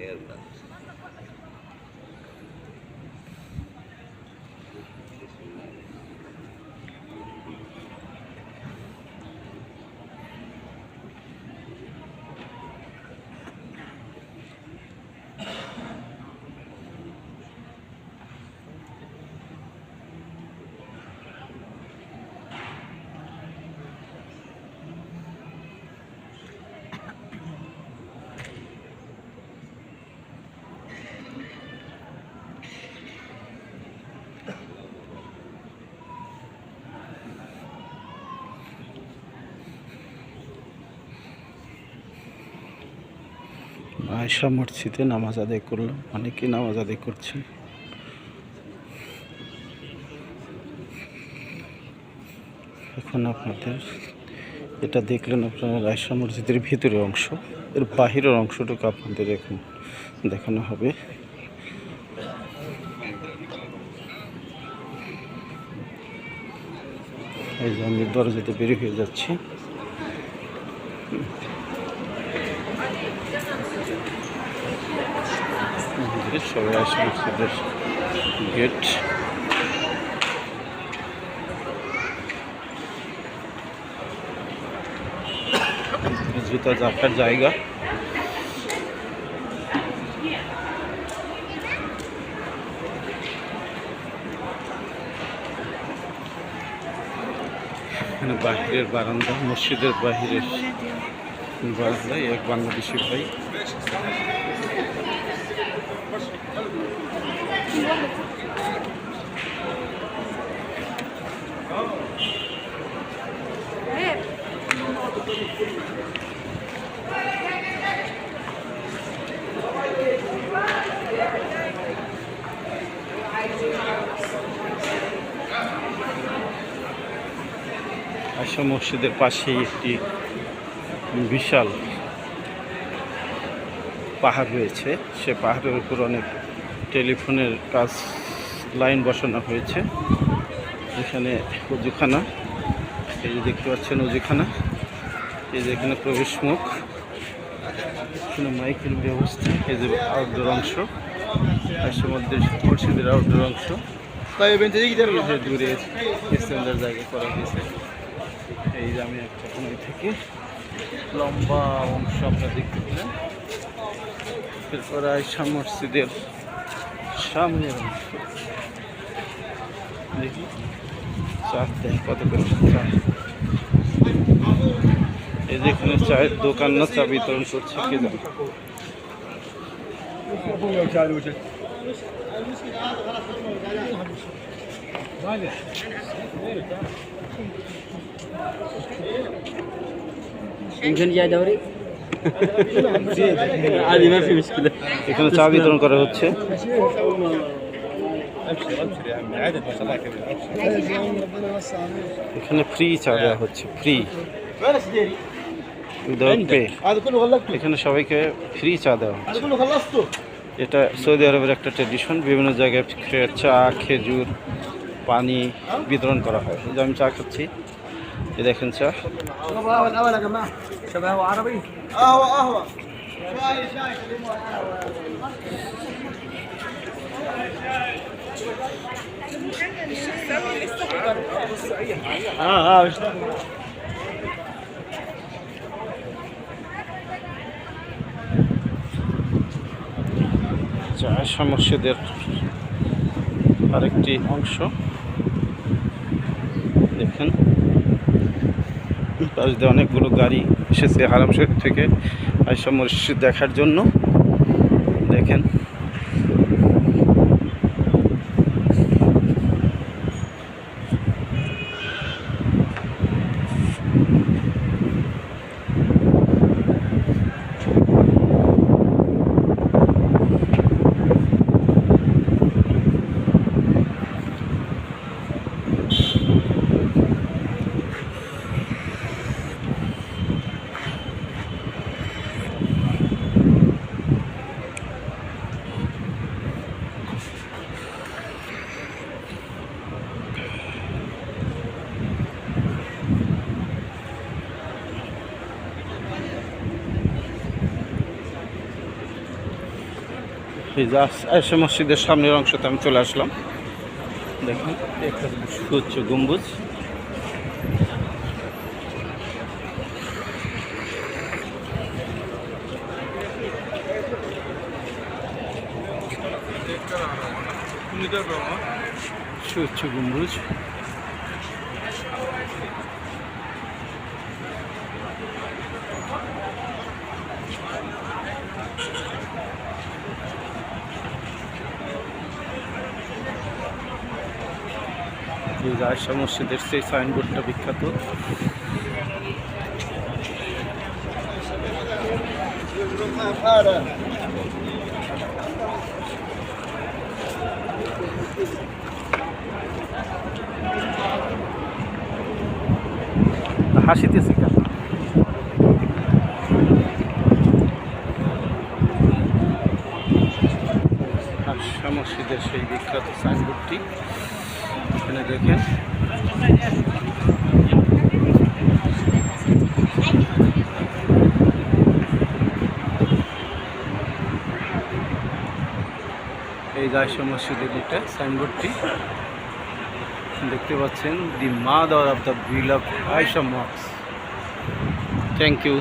Airbags. আয়সা মসজিদে নামাজ আদায় করলাম। অনেকেই নামাজ আদায় করছেন এখন আপনাদের এটা দেখলেন আপনারা আয়সা মসজিদের ভিতরের অংশ। এর বাহিরের অংশটুকু আপনাদের এখন দেখানো হবে। এই যে আমি দরজাতে বেরিয়ে হয়ে যাচ্ছি। সবাই আসে মসজিদের গেট জুতা রাখার জায়গা। বাহিরের বারান্দা মসজিদের বাহিরের। বারান্দায় এক বাংলাদেশি ভাই আশা মসজিদের পাশেই একটি বিশাল পাহাড় রয়েছে। সে পাহাড়ের উপর অনেক টেলিফোনের কাজ লাইন বসানো হয়েছে। এখানে উজুখানা এই যে দেখতে পাচ্ছেন উজুখানা এই যে এখানে প্রবেশ মুখ, এখানে মাইকের ব্যবস্থা, এই যে আউটডোর অংশ আর সমুদ্রের মুর্শিদের আউটডোর অংশ। তাই গিটার দূরে জায়গা করা হয়েছে। এই যে আমি একটা থেকে লম্বা অংশ আপনারা দেখতে পেলেন। এরপর আয়সা মসজিদের সামনের অংশ। দেখি। চার দেয় কত করে? এই যে এখানে চায়ের দোকান না, চা বিতরণ করছে, কে জানে? টেনশন যায় দাওরি। আজ ফি মুশকিল এখানে চা বিতরণ করা হচ্ছে। এখানে ফ্রি চা দেওয়া হচ্ছে ফ্রি এখানে সবাইকে ফ্রি চা দেওয়া এটা সৌদি আরবের একটা ট্রেডিশন বিভিন্ন জায়গায় চা খেজুর পানি বিতরণ করা হয়। আমি চা খাচ্ছি। এই দেখেন চা قهوه الاول يا جماعه شباب عربي قهوه قهوه شاي شاي اه اه مش চা আয়সা মসজিদের আরেকটি অংশ দেখেন পাশ দিয়ে অনেকগুলো গাড়ি এসেছে হারাম শরীফ থেকে আইসা মসজিদ দেখার জন্য। দেখেন। যে মসজিদের সামনের অংশতে আমি চলে আসলাম। দেখুন সুউচ্চ গম্বুজ। সুচ্ছ গম্বুজ। যে আয়েশা মসজিদের সেই সাইনবোর্ডটা বিখ্যাত। হাসিতেছে কেন? সেই বিখ্যাত সাইনবোর্ডটি এখানে দেখেন। এই গায়সা মসজিদের এটা সাইনবোর্ডটি দেখতে পাচ্ছেন, the mother of the bill of আয়সা মক্স থ্যাংক ইউ